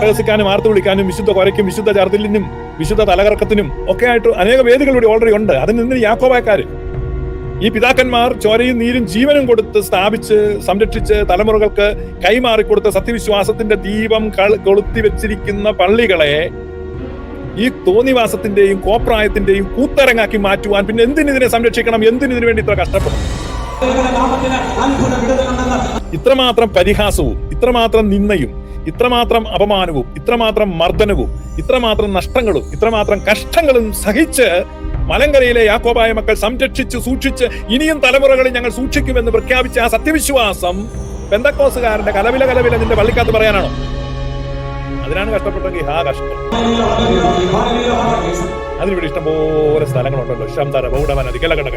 അഭ്യസിക്കാനും ആർത്തു വിളിക്കാനും വിശുദ്ധ കൊരയ്ക്കും വിശുദ്ധ ചർദിലിനും വിശുദ്ധ തലകറക്കത്തിനും ഒക്കെ ആയിട്ട് അനേക വേദികൾ ഇവിടെ ഓൾറെഡി ഉണ്ട്. അതിൽ നിന്ന് യാക്കോബായക്കാര്. ഈ പിതാക്കന്മാർ ചോരയും നീരും ജീവനും കൊടുത്ത് സ്ഥാപിച്ച് സംരക്ഷിച്ച് തലമുറകൾക്ക് കൈമാറി കൊടുത്ത സത്യവിശ്വാസത്തിന്റെ ദീപം കൊളുത്തി വെച്ചിരിക്കുന്ന പള്ളികളെ ഈ തോന്നിവാസത്തിന്റെയും കോപ്രായത്തിന്റെയും കൂത്തരങ്ങാക്കി മാറ്റുവാൻ പിന്നെ എന്തിനിതിനെ സംരക്ഷിക്കണം എന്തിനിതിനു വേണ്ടി ഇത്ര കഷ്ടപ്പെടും? ഇത്രമാത്രം പരിഹാസവും ഇത്രമാത്രം നിന്ദയും ഇത്രമാത്രം അപമാനവും ഇത്രമാത്രം മർദ്ദനവും ഇത്രമാത്രം നഷ്ടങ്ങളും ഇത്രമാത്രം കഷ്ടങ്ങളും സഹിച്ച് മലങ്കരയിലെ യാക്കോബായ മക്കൾ സംരക്ഷിച്ച് സൂക്ഷിച്ച് ഇനിയും തലമുറകളിൽ ഞങ്ങൾ സൂക്ഷിക്കുമെന്ന് പ്രഖ്യാപിച്ച ആ സത്യവിശ്വാസം പെന്തക്കോസുകാരന്റെ കലവില കലവില നിന്റെ പള്ളിക്കകത്ത് പറയാനാണോ? അതിനാണ് കഷ്ടപ്പെട്ടെങ്കിൽ ആ കഷ്ടം. അതിനിവിടെ ഇഷ്ടംപോലെ സ്ഥലങ്ങളുണ്ടല്ലോ. ശംതര ബൗഡവന ദിഗലകടക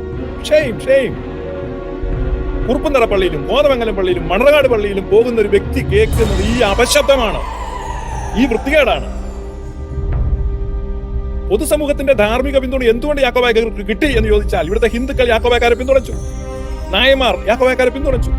ഷെയിം ഷെയിം കുറുപ്പന്തറ പള്ളിയിലും കോതമംഗലം പള്ളിയിലും മണർകാട് പള്ളിയിലും പോകുന്ന ഒരു വ്യക്തി കേൾക്കുന്നത് ഈ അപശബ്ദമാണ്. ഈ വൃത്തികേടാണ്. പൊതുസമൂഹത്തിന്റെ ധാർമ്മിക പിന്തുണ എന്തുകൊണ്ട് യാക്കോബായക്കാർക്ക് കിട്ടി എന്ന് ചോദിച്ചാൽ ഇവിടുത്തെ ഹിന്ദുക്കൾ യാക്കോബായക്കാരെ പിന്തുണച്ചു. നായമാർ യാക്കോബായക്കാരെ പിന്തുണച്ചു.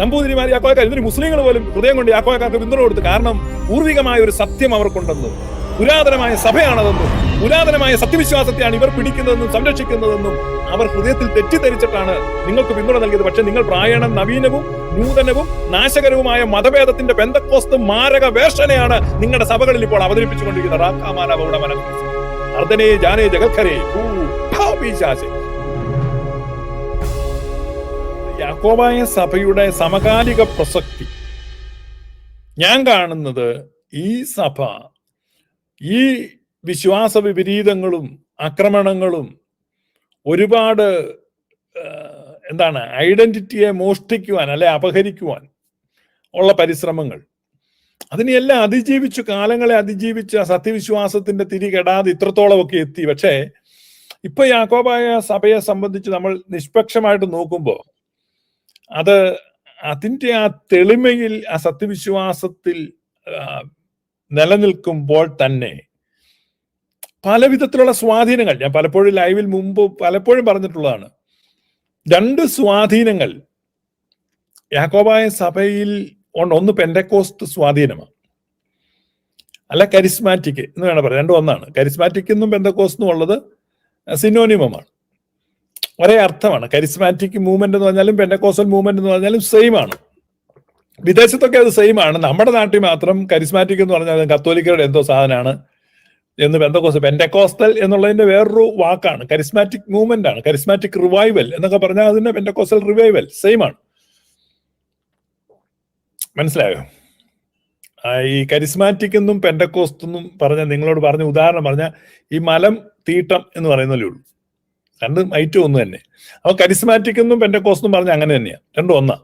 നമ്പൂതിരിമാർ യാക്കോബായക്കാർ ഇതിന് മുസ്ലിങ്ങൾ പോലും ഹൃദയം കൊണ്ട് യാക്കോബായക്കാർക്ക് പിന്തുണ കൊടുത്തു കാരണം പൂർവികമായ ഒരു സത്യം അവർക്കുണ്ടെന്നും. പുരാതനമായ സഭയാണതെന്നും പുരാതനമായ സത്യവിശ്വാസത്തെയാണ് ഇവർ പിടിക്കുന്നതെന്നും സംരക്ഷിക്കുന്നതെന്നും അവർ ഹൃദയത്തിൽ തെറ്റിദ്ധരിച്ചിട്ടാണ് നിങ്ങൾക്ക് പിന്തുണ നൽകിയത്. പക്ഷെ നിങ്ങൾ പ്രായണം നവീനവും നൂതനവും നാശകരവുമായ മതഭേദത്തിന്റെ ബന്ധക്കോസ്ത് മാരക വേഷനെയാണ് നിങ്ങളുടെ സഭകളിൽ ഇപ്പോൾ അവതരിപ്പിച്ചുകൊണ്ടിരിക്കുന്നത്. യാക്കോബായ സഭയുടെ സമകാലിക പ്രസക്തി. ഞാൻ കാണുന്നത് ഈ സഭ ഈ വിശ്വാസ വിപരീതങ്ങളും ആക്രമണങ്ങളും ഒരുപാട് എന്താണ് ഐഡന്റിറ്റിയെ മോഷ്ടിക്കുവാൻ അല്ലെ അപഹരിക്കുവാൻ ഉള്ള പരിശ്രമങ്ങൾ. അതിനെല്ലാം അതിജീവിച്ചു കാലങ്ങളെ അതിജീവിച്ച സത്യവിശ്വാസത്തിന്റെ തിരി കെടാതെ ഇത്രത്തോളമൊക്കെ എത്തി. പക്ഷേ ഇപ്പൊ യാക്കോബായ സഭയെ സംബന്ധിച്ച് നമ്മൾ നിഷ്പക്ഷമായിട്ട് നോക്കുമ്പോൾ അത് അതിന്റെ ആ തെളിമയിൽ ആ സത്യവിശ്വാസത്തിൽ നിലനിൽക്കുമ്പോൾ തന്നെ പലവിധത്തിലുള്ള സ്വാധീനങ്ങൾ ഞാൻ പലപ്പോഴും ലൈവിൽ മുമ്പ് പലപ്പോഴും പറഞ്ഞിട്ടുള്ളതാണ്. രണ്ട് സ്വാധീനങ്ങൾ യാക്കോബായ സഭയിൽ ഉണ്ട്. ഒന്ന് പെൻഡക്കോസ്റ്റ് സ്വാധീനമാണ്. അല്ല കരിസ്മാറ്റിക് എന്ന് വേണം പറയാം രണ്ടും ഒന്നാണ്. കരിസ്മാറ്റിക് എന്നും പെന്തക്കോസ്റ്റും ഉള്ളത് സിനോനിമമാണ്. ഒരേ അർത്ഥമാണ്. കരിസ്മാറ്റിക് മൂവ്മെന്റ് എന്ന് പറഞ്ഞാലും പെൻഡക്കോസ്റ്റൽ മൂവ്മെന്റ് എന്ന് പറഞ്ഞാലും സെയിം ആണ്. വിദേശത്തൊക്കെ അത് സെയിം ആണ്. നമ്മുടെ നാട്ടിൽ മാത്രം കരിസ്മാറ്റിക് എന്ന് പറഞ്ഞാൽ കത്തോലിക്കരുടെ എന്തോ സാധനമാണ് എന്ന് ബന്ധക്കോസ് പെൻഡക്കോസ്റ്റൽ എന്നുള്ളതിന്റെ വേറൊരു വാക്കാണ്. കരിസ്മാറ്റിക് മൂവ്മെന്റ് ആണ്. കരിസ്മാറ്റിക് റിവൈവൽ എന്നൊക്കെ പറഞ്ഞാൽ അതിന്റെ പെൻഡക്കോസ്റ്റൽ റിവൈവൽ സെയിം ആണ്. മനസ്സിലായോ? ഈ കരിസ്മാറ്റിക് എന്നും പെൻഡക്കോസ്റ്റ് എന്നും പറഞ്ഞ നിങ്ങളോട് പറഞ്ഞ ഉദാഹരണം പറഞ്ഞ ഈ മലം തീട്ടം എന്ന് പറയുന്നതേ ഉള്ളൂ. രണ്ടും ഐറ്റം ഒന്ന് തന്നെ. അപ്പൊ കരിസ്മാറ്റിക് എന്നും പെൻഡക്കോസ്റ്റ് എന്നും പറഞ്ഞ അങ്ങനെ തന്നെയാണ് രണ്ടും ഒന്നാ.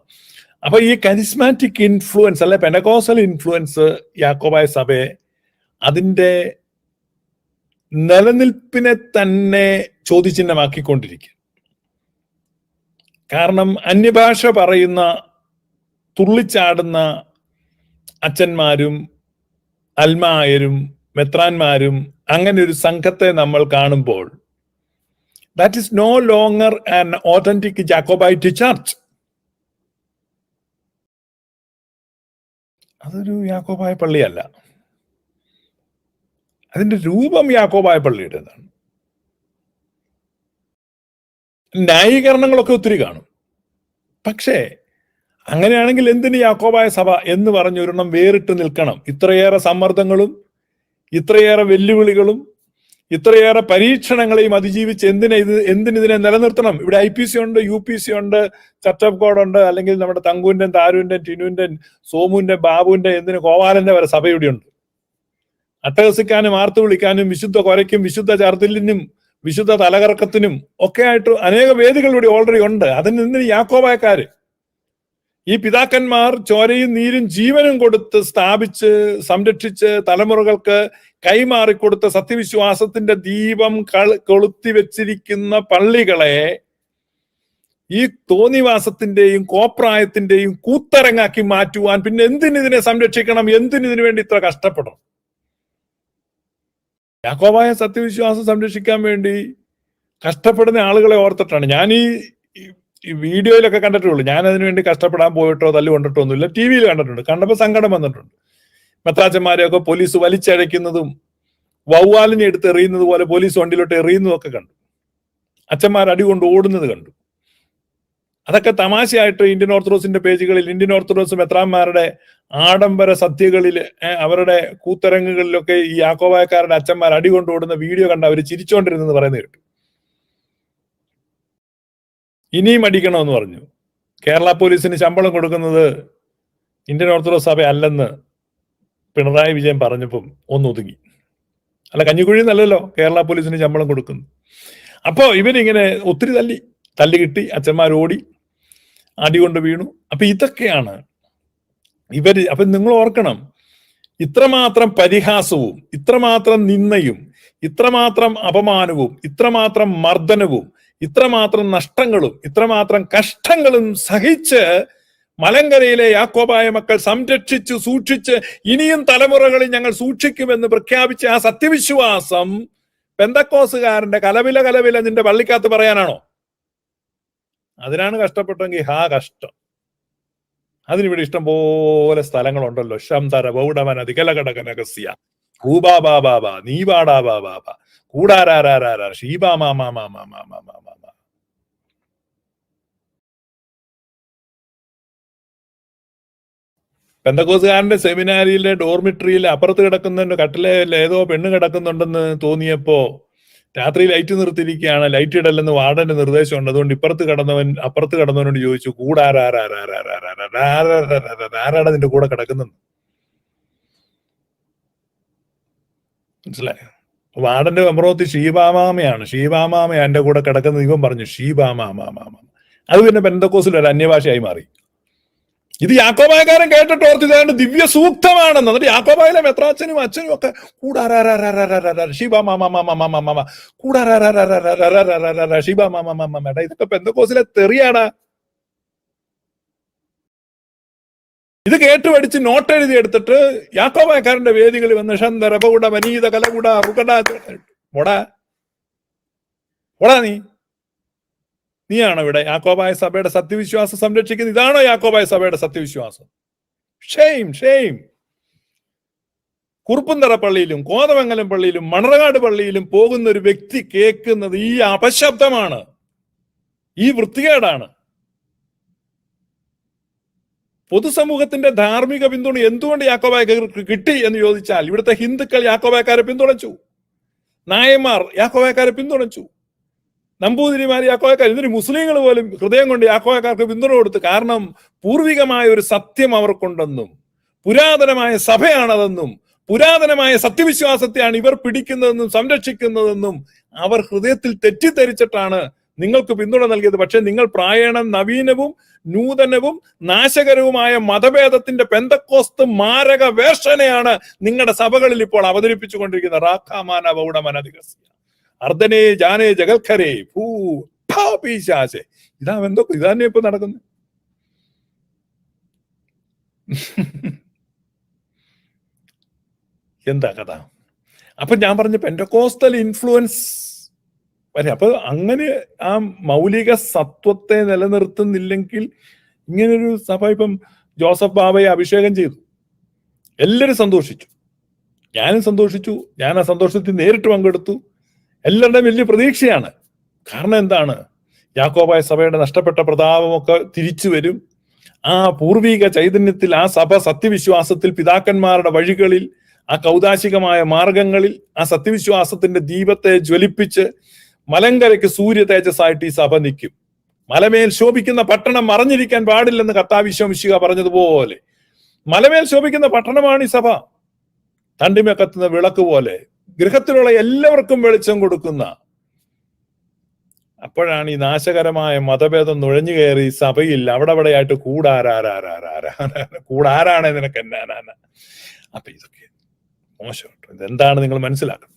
അപ്പൊ ഈ കരിസ്മാറ്റിക് ഇൻഫ്ലുവൻസ് അല്ലെ പെനകോസൽ ഇൻഫ്ലുവൻസ് യാക്കോബായ സഭയെ അതിന്റെ നിലനിൽപ്പിനെ തന്നെ ചോദ്യചിഹ്നമാക്കിക്കൊണ്ടിരിക്കുക കാരണം അന്യഭാഷ പറയുന്ന തുള്ളിച്ചാടുന്ന അച്ഛന്മാരും അൽമായരും മെത്രാന്മാരും അങ്ങനെ ഒരു സംഘത്തെ നമ്മൾ കാണുമ്പോൾ that is no longer an authentic Jacobite church അതൊരു യാക്കോബായ പള്ളിയല്ല. അതിന്റെ രൂപം യാക്കോബായ പള്ളിയുടേതാണ്. ന്യായീകരണങ്ങളൊക്കെ ഒത്തിരി കാണും. പക്ഷേ അങ്ങനെയാണെങ്കിൽ എന്തിന് യാക്കോബായ സഭ എന്ന് പറഞ്ഞൊരെണ്ണം വേറിട്ട് നിൽക്കണം? ഇത്രയേറെ സമ്മർദ്ദങ്ങളും ഇത്രയേറെ വെല്ലുവിളികളും ഇത്രയേറെ പരീക്ഷണങ്ങളെയും അതിജീവിച്ച് എന്തിനെ ഇത് എന്തിനിതിനെ നിലനിർത്തണം? ഇവിടെ ഐ പി സി ഉണ്ട് യു പി സി ഉണ്ട് ചർച്ച് ഓഫ് ഗോഡ് ഉണ്ട് അല്ലെങ്കിൽ നമ്മുടെ തങ്കുവിന്റെ താരുവിന്റെ ടിനുവിന്റെ സോമുവിന്റെ ബാബുവിന്റെ എന്തിന് ഗോപാലന്റെ വരെ സഭ ഇവിടെ ഉണ്ട് അട്ടഹസിക്കാനും ആർത്തു വിളിക്കാനും വിശുദ്ധ കൊരയ്ക്കും വിശുദ്ധ ചാർത്തിലിനും വിശുദ്ധ തലകറക്കത്തിനും ഒക്കെ ആയിട്ട് അനേക വേദികൾ ഇവിടെ ഓൾറെഡി ഉണ്ട്. അതിന് എന്തിന് യാക്കോബായക്കാര് ഈ പിതാക്കന്മാർ ചോരയും നീരും ജീവനും കൊടുത്ത് സ്ഥാപിച്ച് സംരക്ഷിച്ച് തലമുറകൾക്ക് കൈമാറിക്കൊടുത്ത സത്യവിശ്വാസത്തിന്റെ ദീപം കൊളുത്തി വെച്ചിരിക്കുന്ന പള്ളികളെ ഈ തോന്നിവാസത്തിന്റെയും കോപ്രായത്തിന്റെയും കൂത്തരങ്ങാക്കി മാറ്റുവാൻ പിന്നെ എന്തിനിതിനെ സംരക്ഷിക്കണം എന്തിനു ഇതിനു വേണ്ടി ഇത്ര കഷ്ടപ്പെടണം? യാക്കോബായ സത്യവിശ്വാസം സംരക്ഷിക്കാൻ വേണ്ടി കഷ്ടപ്പെടുന്ന ആളുകളെ ഓർത്തിട്ടാണ്. ഞാൻ ഈ വീഡിയോയിലൊക്കെ കണ്ടിട്ടുള്ളൂ. ഞാൻ അതിനു വേണ്ടി കഷ്ടപ്പെടാൻ പോയിട്ടോ തല്ലു കൊണ്ടിട്ടോ ഒന്നുമില്ല. ടി വിയിൽ കണ്ടിട്ടുണ്ട്. കണ്ടപ്പോൾ സങ്കടം വന്നിട്ടുണ്ട്. മെത്രാച്ചന്മാരെയൊക്കെ പോലീസ് വലിച്ചഴയ്ക്കുന്നതും വവ്വാലിനെ എടുത്ത് എറിയുന്നത് പോലെ പോലീസ് വണ്ടിയിലോട്ട് എറിയുന്നതും ഒക്കെ കണ്ടു. അച്ഛന്മാർ അടി കൊണ്ട് ഓടുന്നത് കണ്ടു. അതൊക്കെ തമാശയായിട്ട് ഇന്ത്യൻ ഓർത്തഡോക്സിന്റെ പേജുകളിൽ ഇന്ത്യൻ ഓർത്തഡോക്സ് മെത്രാന്മാരുടെ ആഡംബര സദ്യകളിൽ അവരുടെ കൂത്തരങ്ങുകളിലൊക്കെ ഈ യാക്കോബായക്കാരുടെ അച്ഛന്മാർ അടി കൊണ്ട് ഓടുന്ന വീഡിയോ കണ്ട് അവർ ചിരിച്ചോണ്ടിരുന്നെന്ന് പറയുന്നത് കേട്ടു. ഇനിയും അടിക്കണമെന്ന് പറഞ്ഞു. കേരള പോലീസിന് ശമ്പളം കൊടുക്കുന്നത് ഇന്ത്യൻ ഓർത്തഡോക്സ് സഭ അല്ലെന്ന് പിണറായി വിജയൻ പറഞ്ഞപ്പം ഒന്നൊതുങ്ങി. അല്ല കഞ്ഞിക്കുഴി നല്ലല്ലോ കേരള പോലീസിന് ശമ്പളം കൊടുക്കുന്നു അപ്പോൾ ഇവരിങ്ങനെ ഒത്തിരി തല്ലി തല്ലി കിട്ടി അച്ഛന്മാർ ഓടി അടി കൊണ്ട് വീണു. അപ്പൊ ഇതൊക്കെയാണ് ഇവർ അപ്പൊ നിങ്ങൾ ഓർക്കണം ഇത്രമാത്രം പരിഹാസവും ഇത്രമാത്രം നിന്നയും ഇത്രമാത്രം അപമാനവും ഇത്രമാത്രം മർദ്ദനവും ഇത്രമാത്രം നഷ്ടങ്ങളും ഇത്രമാത്രം കഷ്ടങ്ങളും സഹിച്ച് മലങ്കരയിലെ യാക്കോബായ മക്കൾ സംരക്ഷിച്ചു സൂക്ഷിച്ച് ഇനിയും തലമുറകളിൽ ഞങ്ങൾ സൂക്ഷിക്കുമെന്ന് പ്രഖ്യാപിച്ച ആ സത്യവിശ്വാസം പെന്തക്കോസുകാരന്റെ കലവില കലവില നിന്റെ പള്ളിക്കകത്ത് പറയാനാണോ? അതിനാണ് കഷ്ടപ്പെട്ടെങ്കിൽ ഹാ കഷ്ടം. അതിനിവിടെ ഇഷ്ടം പോലെ സ്ഥലങ്ങളുണ്ടല്ലോ. ശംതര ബൗഡമന ബാ ബാ ബാ കൂടാരാരാരാരാ ഷീബാ മാമാ മാമാ മാമാ മാമാ പെന്തക്കോസുകാരന്റെ സെമിനാരിയിലെ ഡോർമിട്രിയിൽ അപ്പുറത്ത് കിടക്കുന്നുണ്ട് കട്ടിലെ ഏതോ പെണ്ണ് കിടക്കുന്നുണ്ടെന്ന് തോന്നിയപ്പോ രാത്രി ലൈറ്റ് നിർത്തിയിരിക്കുകയാണ് ലൈറ്റ് ഇടല്ലെന്ന് വാർഡന്റെ നിർദ്ദേശമുണ്ട് അതുകൊണ്ട് ഇപ്പുറത്ത് കിടന്നവൻ അപ്പുറത്ത് കിടന്നവനോട് ചോദിച്ചു കൂടാരാരാരാരാരാരാരാരാരാരാരാ നിന്റെ കൂടെ കിടക്കുന്നു മനസ്സിലായോ? വാർഡന്റെ അമറോത്തി ഷീബാമാമയാണ് ഷീബാമാമ എന്റെ കൂടെ കിടക്കുന്ന ദൈവം പറഞ്ഞു ഷീബാമാമാമാമ അത് പിന്നെ പെന്തക്കോസിൽ ഒരു അന്യഭാഷയായി മാറി. ഇത് യാക്കോബായക്കാരൻ കേട്ടിട്ട് ഓർത്തിതാണ്ട് ദിവ്യ സൂക്തമാണെന്ന് എന്നിട്ട് യാക്കോബായിലെ മെത്രാച്ചനും അച്ഛനും ഒക്കെ കൂടാരാരാരാരാരാരാ ഇത് കേട്ട് പഠിച്ച് നോട്ട് എഴുതി എടുത്തിട്ട് യാക്കോബായക്കാരന്റെ വേദികളിൽ വന്ന് ഷന്തരപകുട മനീത കലകുട റുകട ഓടാ ഓടാ നീ. നീയാണോ ഇവിടെ യാക്കോബായ സഭയുടെ സത്യവിശ്വാസം സംരക്ഷിക്കുന്നത്? ഇതാണോ യാക്കോബായ സഭയുടെ സത്യവിശ്വാസം? ഷെയിം ഷെയിം കുറുപ്പന്തറ പള്ളിയിലും കോതമംഗലം പള്ളിയിലും മണർകാട് പള്ളിയിലും പോകുന്ന ഒരു വ്യക്തി കേൾക്കുന്നത് ഈ അപശബ്ദമാണ്. ഈ വൃത്തികേടാണ്. പൊതുസമൂഹത്തിന്റെ ധാർമ്മിക പിന്തുണ എന്തുകൊണ്ട് യാക്കോബായക്കാർക്ക് കിട്ടി എന്ന് ചോദിച്ചാൽ ഇവിടുത്തെ ഹിന്ദുക്കൾ യാക്കോബായക്കാരെ പിന്തുണച്ചു. നായന്മാർ യാക്കോബായക്കാരെ പിന്തുണച്ചു. നമ്പൂതിരിമാർ യാക്കോയക്കാർ ഇതിന് മുസ്ലിങ്ങൾ പോലും ഹൃദയം കൊണ്ട് യാക്കോയക്കാർക്ക് പിന്തുണ കൊടുത്തു കാരണം പൂർവികമായ ഒരു സത്യം അവർക്കുണ്ടെന്നും പുരാതനമായ സഭയാണതെന്നും പുരാതനമായ സത്യവിശ്വാസത്തെയാണ് ഇവർ പിടിക്കുന്നതെന്നും സംരക്ഷിക്കുന്നതെന്നും അവർ ഹൃദയത്തിൽ തെറ്റിദ്ധരിച്ചിട്ടാണ് നിങ്ങൾക്ക് പിന്തുണ നൽകിയത്. പക്ഷെ നിങ്ങൾ പ്രായണ നവീനവും നൂതനവും നാശകരവുമായ മതഭേദത്തിന്റെ പെന്തക്കോസ്ത് മാരക വേഷനെയാണ് നിങ്ങളുടെ സഭകളിൽ ഇപ്പോൾ അവതരിപ്പിച്ചുകൊണ്ടിരിക്കുന്നത്. റാഖാമാന ബൗഡമനധികസ്യ അർദ്ധനേ ജാനേ ജഗൽഖരേ ഭൂ പീശാശേ. ഇതാ എന്തൊക്കെ ഇതാന്നെ ഇപ്പൊ നടക്കുന്നത്. എന്താ കഥ? അപ്പൊ ഞാൻ പറഞ്ഞ പെൻഡക്കോസ്റ്റൽ ഇൻഫ്ലുവൻസ് വരെ. അപ്പൊ അങ്ങനെ ആ മൗലിക സത്വത്തെ നിലനിർത്തുന്നില്ലെങ്കിൽ ഇങ്ങനൊരു സഭ ഇപ്പം ജോസഫ് ബാബയെ അഭിഷേകം ചെയ്തു. എല്ലാവരും സന്തോഷിച്ചു. ഞാനും സന്തോഷിച്ചു. ഞാൻ ആ സന്തോഷത്തിൽ നേരിട്ട് പങ്കെടുത്തു. എല്ലാവരുടെയും വലിയ പ്രതീക്ഷയാണ്. കാരണം എന്താണ്? യാക്കോബായ സഭയുടെ നഷ്ടപ്പെട്ട പ്രതാപമൊക്കെ തിരിച്ചു വരും. ആ പൂർവീക ചൈതന്യത്തിൽ ആ സഭ സത്യവിശ്വാസത്തിൽ പിതാക്കന്മാരുടെ വഴികളിൽ ആ കൗതാശികമായ മാർഗങ്ങളിൽ ആ സത്യവിശ്വാസത്തിന്റെ ദീപത്തെ ജ്വലിപ്പിച്ച് മലങ്കരയ്ക്ക് സൂര്യ തേജസ്സായിട്ട് ഈ സഭ നിൽക്കും. മലമേൽ ശോഭിക്കുന്ന പട്ടണം മറഞ്ഞിരിക്കാൻ പാടില്ലെന്ന് കർത്താവിശ്വമിശിക പറഞ്ഞതുപോലെ. മലമേൽ ശോഭിക്കുന്ന പട്ടണമാണ് ഈ സഭ. തണ്ടിമ കത്തുന്ന വിളക്ക് പോലെ ഗൃഹത്തിലുള്ള എല്ലാവർക്കും വെളിച്ചം കൊടുക്കുന്ന. അപ്പോഴാണ് ഈ നാശകരമായ മതഭേദം നുഴഞ്ഞു കയറി സഭയിൽ അവിടെ അവിടെയായിട്ട് കൂടാരാരാരാരാരാ കൂടാരാണ് നിനക്ക് അപ്പൊ ഇതൊക്കെ മോശം. ഇതെന്താണ് നിങ്ങൾ മനസ്സിലാക്കണം